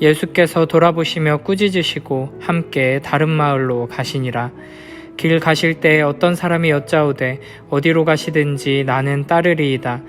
예수께서 돌아보시며 꾸짖으시고 함께 다른 마을로 가시니라 길 가실 때 어떤 사람이 여짜오되 어디로 가시든지 나는 따르리이다.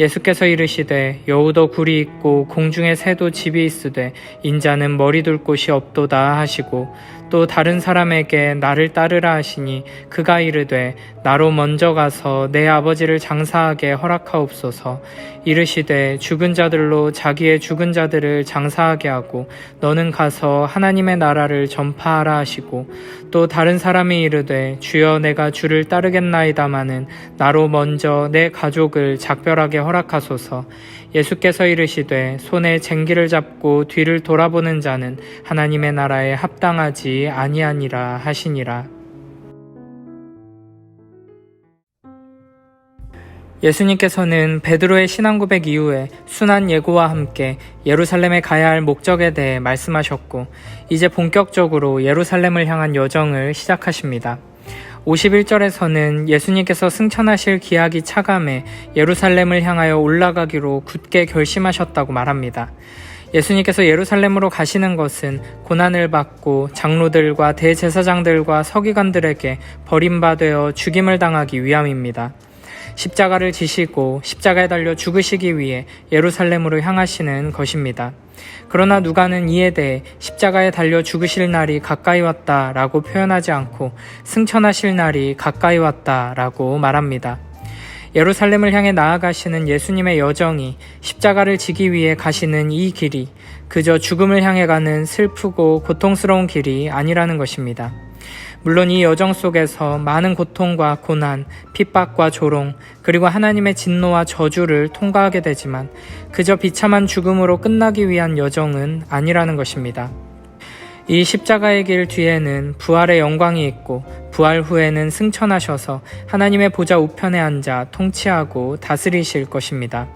예수께서 이르시되 여우도 굴이 있고 공중의 새도 집이 있으되 인자는 머리 둘 곳이 없도다 하시고 또 다른 사람에게 나를 따르라 하시니 그가 이르되 나로 먼저 가서 내 아버지를 장사하게 허락하옵소서. 이르시되 죽은 자들로 자기의 죽은 자들을 장사하게 하고 너는 가서 하나님의 나라를 전파하라 하시고 또 다른 사람이 이르되 주여 내가 주를 따르겠나이다마는 나로 먼저 내 가족을 작별하게 허락하 소서 예수께서 이르시되 손에 쟁기를 잡고 뒤를 돌아보는 자는 하나님의 나라에 합당하지 아니하니라 하시니라 예수님께서는 베드로의 신앙 고백 이후에 순한 예고와 함께 예루살렘에 가야 할 목적에 대해 말씀하셨고 이제 본격적으로 예루살렘을 향한 여정을 시작하십니다. 51절에서는 예수님께서 승천하실 기약이 차감해 예루살렘을 향하여 올라가기로 굳게 결심하셨다고 말합니다. 예수님께서 예루살렘으로 가시는 것은 고난을 받고 장로들과 대제사장들과 서기관들에게 버림받아 죽임을 당하기 위함입니다. 십자가를 지시고 십자가에 달려 죽으시기 위해 예루살렘으로 향하시는 것입니다. 그러나 누가는 이에 대해 십자가에 달려 죽으실 날이 가까이 왔다 라고 표현하지 않고 승천하실 날이 가까이 왔다 라고 말합니다. 예루살렘을 향해 나아가시는 예수님의 여정이 십자가를 지기 위해 가시는 이 길이 그저 죽음을 향해 가는 슬프고 고통스러운 길이 아니라는 것입니다. 물론 이 여정 속에서 많은 고통과 고난, 핍박과 조롱, 그리고 하나님의 진노와 저주를 통과하게 되지만 그저 비참한 죽음으로 끝나기 위한 여정은 아니라는 것입니다. 이 십자가의 길 뒤에는 부활의 영광이 있고 부활 후에는 승천하셔서 하나님의 보좌 우편에 앉아 통치하고 다스리실 것입니다.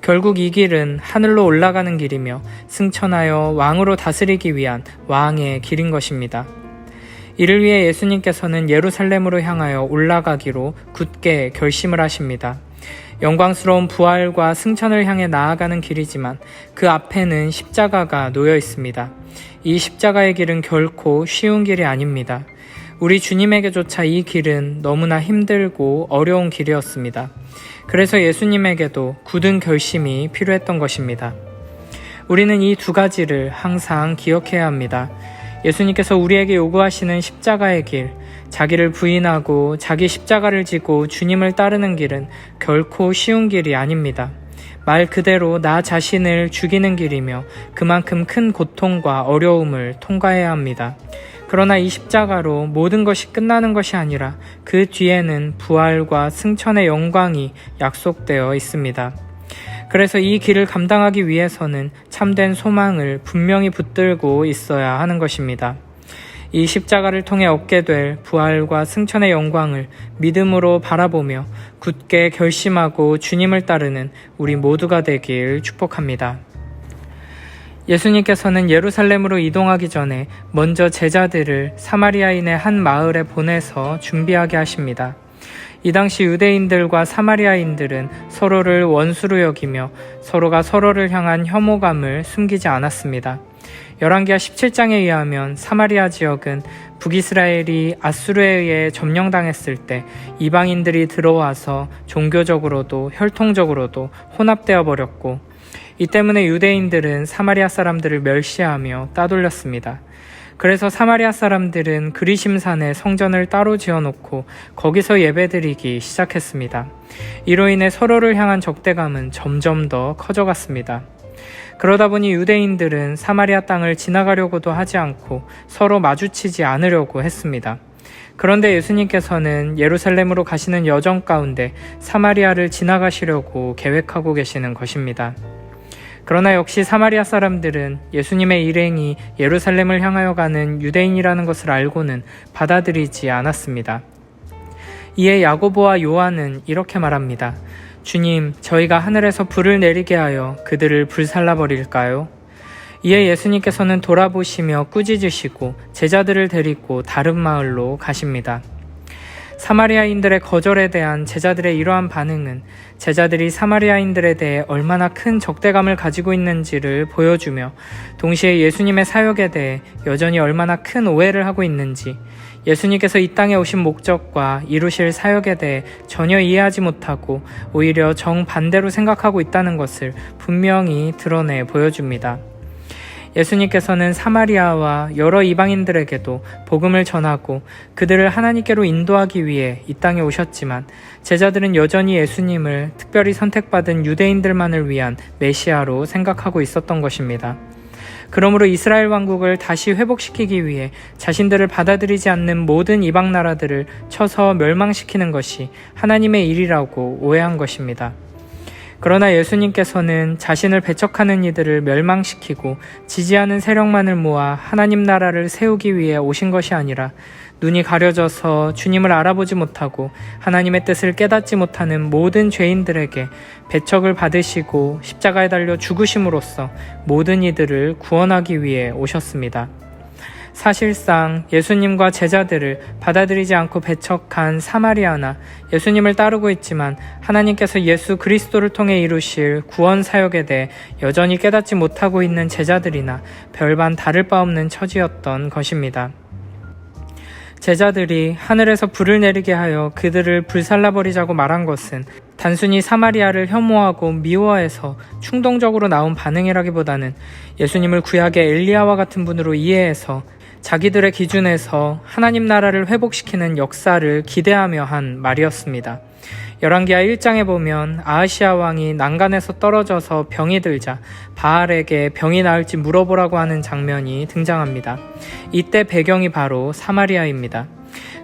결국 이 길은 하늘로 올라가는 길이며 승천하여 왕으로 다스리기 위한 왕의 길인 것입니다. 이를 위해 예수님께서는 예루살렘으로 향하여 올라가기로 굳게 결심을 하십니다. 영광스러운 부활과 승천을 향해 나아가는 길이지만 그 앞에는 십자가가 놓여 있습니다. 이 십자가의 길은 결코 쉬운 길이 아닙니다. 우리 주님에게조차 이 길은 너무나 힘들고 어려운 길이었습니다. 그래서 예수님에게도 굳은 결심이 필요했던 것입니다. 우리는 이 두 가지를 항상 기억해야 합니다. 예수님께서 우리에게 요구하시는 십자가의 길, 자기를 부인하고 자기 십자가를 지고 주님을 따르는 길은 결코 쉬운 길이 아닙니다. 말 그대로 나 자신을 죽이는 길이며 그만큼 큰 고통과 어려움을 통과해야 합니다. 그러나 이 십자가로 모든 것이 끝나는 것이 아니라 그 뒤에는 부활과 승천의 영광이 약속되어 있습니다. 그래서 이 길을 감당하기 위해서는 참된 소망을 분명히 붙들고 있어야 하는 것입니다. 이 십자가를 통해 얻게 될 부활과 승천의 영광을 믿음으로 바라보며 굳게 결심하고 주님을 따르는 우리 모두가 되길 축복합니다. 예수님께서는 예루살렘으로 이동하기 전에 먼저 제자들을 사마리아인의 한 마을에 보내서 준비하게 하십니다. 이 당시 유대인들과 사마리아인들은 서로를 원수로 여기며 서로가 서로를 향한 혐오감을 숨기지 않았습니다. 열왕기하 17장에 의하면 사마리아 지역은 북이스라엘이 아수르에 의해 점령당했을 때 이방인들이 들어와서 종교적으로도 혈통적으로도 혼합되어 버렸고 이 때문에 유대인들은 사마리아 사람들을 멸시하며 따돌렸습니다. 그래서 사마리아 사람들은 그리심산에 성전을 따로 지어놓고 거기서 예배드리기 시작했습니다. 이로 인해 서로를 향한 적대감은 점점 더 커져갔습니다. 그러다 보니 유대인들은 사마리아 땅을 지나가려고도 하지 않고 서로 마주치지 않으려고 했습니다. 그런데 예수님께서는 예루살렘으로 가시는 여정 가운데 사마리아를 지나가시려고 계획하고 계시는 것입니다. 그러나 역시 사마리아 사람들은 예수님의 일행이 예루살렘을 향하여 가는 유대인이라는 것을 알고는 받아들이지 않았습니다. 이에 야고보와 요한은 이렇게 말합니다. 주님, 저희가 하늘에서 불을 내리게 하여 그들을 불살라 버릴까요? 이에 예수님께서는 돌아보시며 꾸짖으시고 제자들을 데리고 다른 마을로 가십니다. 사마리아인들의 거절에 대한 제자들의 이러한 반응은 제자들이 사마리아인들에 대해 얼마나 큰 적대감을 가지고 있는지를 보여주며 동시에 예수님의 사역에 대해 여전히 얼마나 큰 오해를 하고 있는지 예수님께서 이 땅에 오신 목적과 이루실 사역에 대해 전혀 이해하지 못하고 오히려 정반대로 생각하고 있다는 것을 분명히 드러내 보여줍니다. 예수님께서는 사마리아와 여러 이방인들에게도 복음을 전하고 그들을 하나님께로 인도하기 위해 이 땅에 오셨지만 제자들은 여전히 예수님을 특별히 선택받은 유대인들만을 위한 메시아로 생각하고 있었던 것입니다. 그러므로 이스라엘 왕국을 다시 회복시키기 위해 자신들을 받아들이지 않는 모든 이방 나라들을 쳐서 멸망시키는 것이 하나님의 일이라고 오해한 것입니다. 그러나 예수님께서는 자신을 배척하는 이들을 멸망시키고 지지하는 세력만을 모아 하나님 나라를 세우기 위해 오신 것이 아니라 눈이 가려져서 주님을 알아보지 못하고 하나님의 뜻을 깨닫지 못하는 모든 죄인들에게 배척을 받으시고 십자가에 달려 죽으심으로써 모든 이들을 구원하기 위해 오셨습니다. 사실상 예수님과 제자들을 받아들이지 않고 배척한 사마리아나 예수님을 따르고 있지만 하나님께서 예수 그리스도를 통해 이루실 구원 사역에 대해 여전히 깨닫지 못하고 있는 제자들이나 별반 다를 바 없는 처지였던 것입니다. 제자들이 하늘에서 불을 내리게 하여 그들을 불살라버리자고 말한 것은 단순히 사마리아를 혐오하고 미워해서 충동적으로 나온 반응이라기보다는 예수님을 구약의 엘리야와 같은 분으로 이해해서 자기들의 기준에서 하나님 나라를 회복시키는 역사를 기대하며 한 말이었습니다. 열왕기하 1장에 보면 아하시아 왕이 난간에서 떨어져서 병이 들자 바알에게 병이 나을지 물어보라고 하는 장면이 등장합니다. 이때 배경이 바로 사마리아입니다.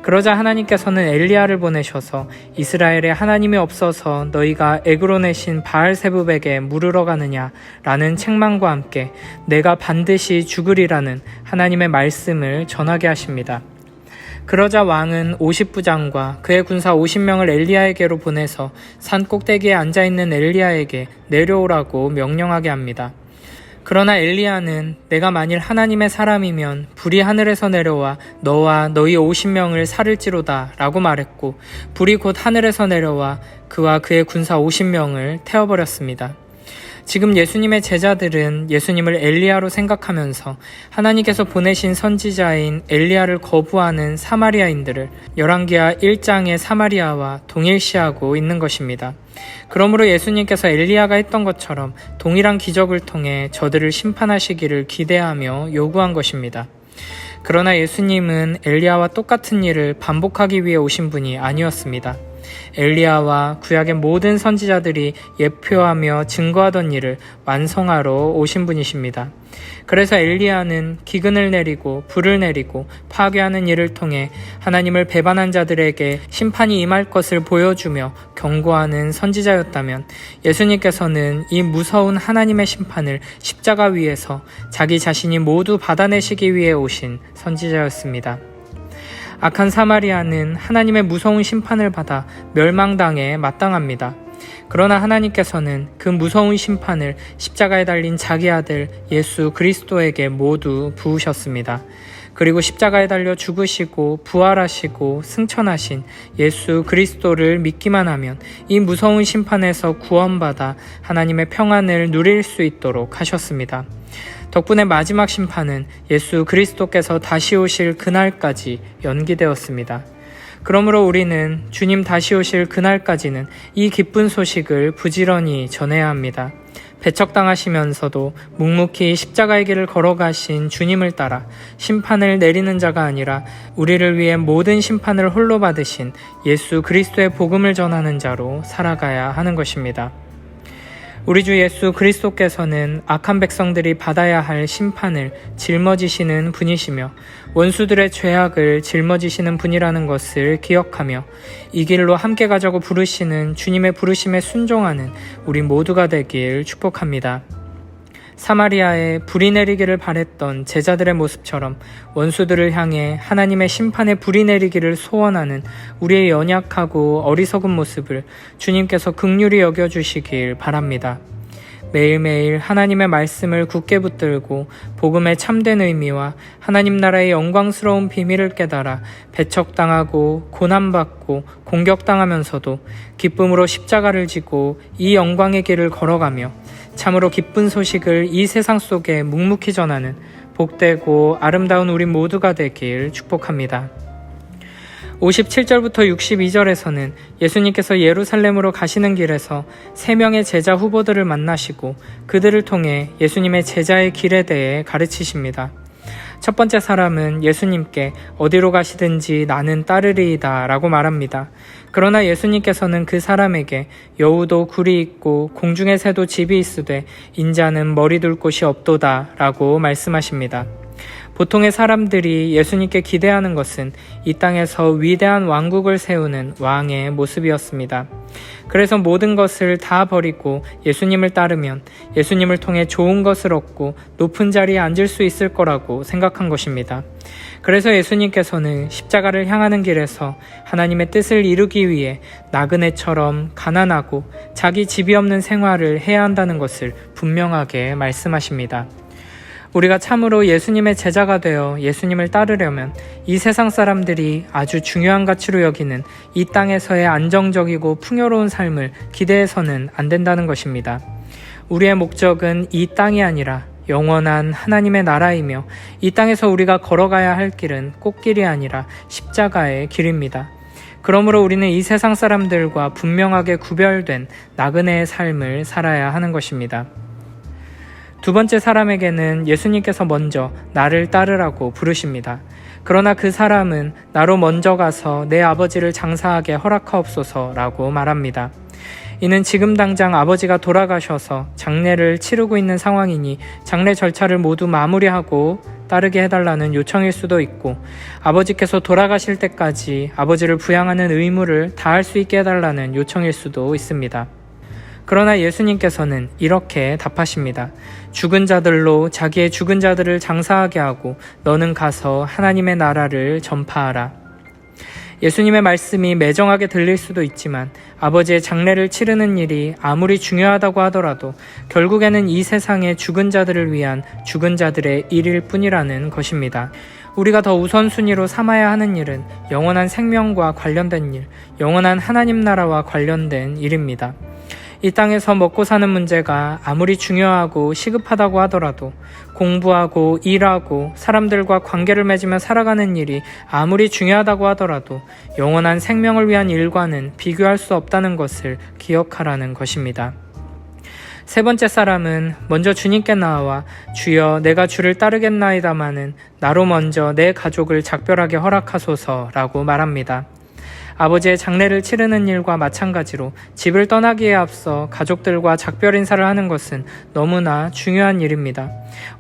그러자 하나님께서는 엘리야를 보내셔서 이스라엘에 하나님이 없어서 너희가 에그론의 신 바알세붑에게 물으러 가느냐라는 책망과 함께 내가 반드시 죽으리라는 하나님의 말씀을 전하게 하십니다. 그러자 왕은 50부장과 그의 군사 50명을 엘리야에게로 보내서 산 꼭대기에 앉아 있는 엘리야에게 내려오라고 명령하게 합니다. 그러나 엘리야는 내가 만일 하나님의 사람이면 불이 하늘에서 내려와 너와 너희 50명을 살을지로다 라고 말했고 불이 곧 하늘에서 내려와 그와 그의 군사 50명을 태워버렸습니다. 지금 예수님의 제자들은 예수님을 엘리야로 생각하면서 하나님께서 보내신 선지자인 엘리야를 거부하는 사마리아인들을 열왕기하 1장의 사마리아와 동일시하고 있는 것입니다. 그러므로 예수님께서 엘리야가 했던 것처럼 동일한 기적을 통해 저들을 심판하시기를 기대하며 요구한 것입니다. 그러나 예수님은 엘리야와 똑같은 일을 반복하기 위해 오신 분이 아니었습니다. 엘리야와 구약의 모든 선지자들이 예표하며 증거하던 일을 완성하러 오신 분이십니다. 그래서 엘리야는 기근을 내리고 불을 내리고 파괴하는 일을 통해 하나님을 배반한 자들에게 심판이 임할 것을 보여주며 경고하는 선지자였다면 예수님께서는 이 무서운 하나님의 심판을 십자가 위에서 자기 자신이 모두 받아내시기 위해 오신 선지자였습니다. 악한 사마리아는 하나님의 무서운 심판을 받아 멸망당에 마땅합니다. 그러나 하나님께서는 그 무서운 심판을 십자가에 달린 자기 아들 예수 그리스도에게 모두 부으셨습니다. 그리고 십자가에 달려 죽으시고 부활하시고 승천하신 예수 그리스도를 믿기만 하면 이 무서운 심판에서 구원받아 하나님의 평안을 누릴 수 있도록 하셨습니다. 덕분에 마지막 심판은 예수 그리스도께서 다시 오실 그날까지 연기되었습니다. 그러므로 우리는 주님 다시 오실 그날까지는 이 기쁜 소식을 부지런히 전해야 합니다. 배척당하시면서도 묵묵히 십자가의 길을 걸어가신 주님을 따라 심판을 내리는 자가 아니라 우리를 위해 모든 심판을 홀로 받으신 예수 그리스도의 복음을 전하는 자로 살아가야 하는 것입니다. 우리 주 예수 그리스도께서는 악한 백성들이 받아야 할 심판을 짊어지시는 분이시며 원수들의 죄악을 짊어지시는 분이라는 것을 기억하며 이 길로 함께 가자고 부르시는 주님의 부르심에 순종하는 우리 모두가 되길 축복합니다. 사마리아에 불이 내리기를 바랬던 제자들의 모습처럼 원수들을 향해 하나님의 심판에 불이 내리기를 소원하는 우리의 연약하고 어리석은 모습을 주님께서 극률히 여겨주시길 바랍니다. 매일매일 하나님의 말씀을 굳게 붙들고 복음의 참된 의미와 하나님 나라의 영광스러운 비밀을 깨달아 배척당하고 고난받고 공격당하면서도 기쁨으로 십자가를 지고 이 영광의 길을 걸어가며 참으로 기쁜 소식을 이 세상 속에 묵묵히 전하는 복되고 아름다운 우리 모두가 되길 축복합니다. 57절부터 62절에서는 예수님께서 예루살렘으로 가시는 길에서 세 명의 제자 후보들을 만나시고 그들을 통해 예수님의 제자의 길에 대해 가르치십니다. 첫 번째 사람은 예수님께 어디로 가시든지 나는 따르리이다 라고 말합니다. 그러나 예수님께서는 그 사람에게 여우도 굴이 있고 공중의 새도 집이 있으되 인자는 머리 둘 곳이 없도다 라고 말씀하십니다. 보통의 사람들이 예수님께 기대하는 것은 이 땅에서 위대한 왕국을 세우는 왕의 모습이었습니다. 그래서 모든 것을 다 버리고 예수님을 따르면 예수님을 통해 좋은 것을 얻고 높은 자리에 앉을 수 있을 거라고 생각한 것입니다. 그래서 예수님께서는 십자가를 향하는 길에서 하나님의 뜻을 이루기 위해 나그네처럼 가난하고 자기 집이 없는 생활을 해야 한다는 것을 분명하게 말씀하십니다. 우리가 참으로 예수님의 제자가 되어 예수님을 따르려면 이 세상 사람들이 아주 중요한 가치로 여기는 이 땅에서의 안정적이고 풍요로운 삶을 기대해서는 안 된다는 것입니다. 우리의 목적은 이 땅이 아니라 영원한 하나님의 나라이며 이 땅에서 우리가 걸어가야 할 길은 꽃길이 아니라 십자가의 길입니다. 그러므로 우리는 이 세상 사람들과 분명하게 구별된 나그네의 삶을 살아야 하는 것입니다. 두 번째 사람에게는 예수님께서 먼저 나를 따르라고 부르십니다. 그러나 그 사람은 나로 먼저 가서 내 아버지를 장사하게 허락하옵소서라고 말합니다. 이는 지금 당장 아버지가 돌아가셔서 장례를 치르고 있는 상황이니 장례 절차를 모두 마무리하고 따르게 해달라는 요청일 수도 있고 아버지께서 돌아가실 때까지 아버지를 부양하는 의무를 다할 수 있게 해달라는 요청일 수도 있습니다. 그러나 예수님께서는 이렇게 답하십니다. 죽은 자들로 자기의 죽은 자들을 장사하게 하고 너는 가서 하나님의 나라를 전파하라. 예수님의 말씀이 매정하게 들릴 수도 있지만 아버지의 장례를 치르는 일이 아무리 중요하다고 하더라도 결국에는 이 세상의 죽은 자들을 위한 죽은 자들의 일일 뿐이라는 것입니다. 우리가 더 우선순위로 삼아야 하는 일은 영원한 생명과 관련된 일, 영원한 하나님 나라와 관련된 일입니다. 이 땅에서 먹고 사는 문제가 아무리 중요하고 시급하다고 하더라도 공부하고 일하고 사람들과 관계를 맺으며 살아가는 일이 아무리 중요하다고 하더라도 영원한 생명을 위한 일과는 비교할 수 없다는 것을 기억하라는 것입니다. 세 번째 사람은 먼저 주님께 나와 주여 내가 주를 따르겠나이다마는 나로 먼저 내 가족을 작별하게 허락하소서라고 말합니다. 아버지의 장례를 치르는 일과 마찬가지로 집을 떠나기에 앞서 가족들과 작별 인사를 하는 것은 너무나 중요한 일입니다.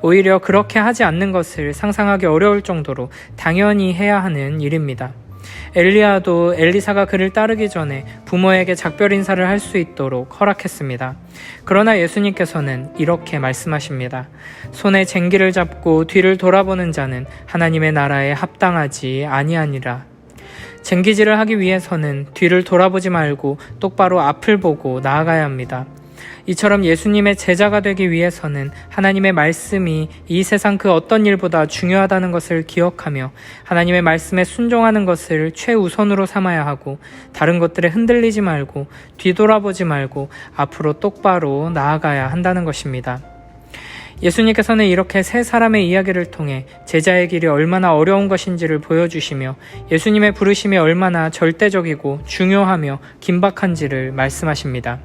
오히려 그렇게 하지 않는 것을 상상하기 어려울 정도로 당연히 해야 하는 일입니다. 엘리야도 엘리사가 그를 따르기 전에 부모에게 작별 인사를 할 수 있도록 허락했습니다. 그러나 예수님께서는 이렇게 말씀하십니다. 손에 쟁기를 잡고 뒤를 돌아보는 자는 하나님의 나라에 합당하지 아니하니라. 쟁기질을 하기 위해서는 뒤를 돌아보지 말고 똑바로 앞을 보고 나아가야 합니다. 이처럼 예수님의 제자가 되기 위해서는 하나님의 말씀이 이 세상 그 어떤 일보다 중요하다는 것을 기억하며 하나님의 말씀에 순종하는 것을 최우선으로 삼아야 하고 다른 것들에 흔들리지 말고 뒤돌아보지 말고 앞으로 똑바로 나아가야 한다는 것입니다. 예수님께서는 이렇게 세 사람의 이야기를 통해 제자의 길이 얼마나 어려운 것인지를 보여주시며 예수님의 부르심이 얼마나 절대적이고 중요하며 긴박한지를 말씀하십니다.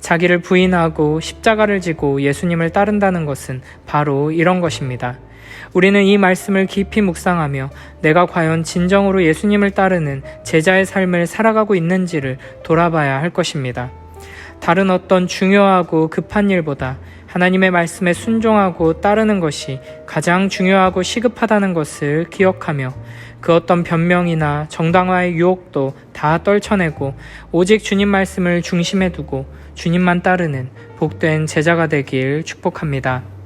자기를 부인하고 십자가를 지고 예수님을 따른다는 것은 바로 이런 것입니다. 우리는 이 말씀을 깊이 묵상하며 내가 과연 진정으로 예수님을 따르는 제자의 삶을 살아가고 있는지를 돌아봐야 할 것입니다. 다른 어떤 중요하고 급한 일보다 하나님의 말씀에 순종하고 따르는 것이 가장 중요하고 시급하다는 것을 기억하며 그 어떤 변명이나 정당화의 유혹도 다 떨쳐내고 오직 주님 말씀을 중심에 두고 주님만 따르는 복된 제자가 되길 축복합니다.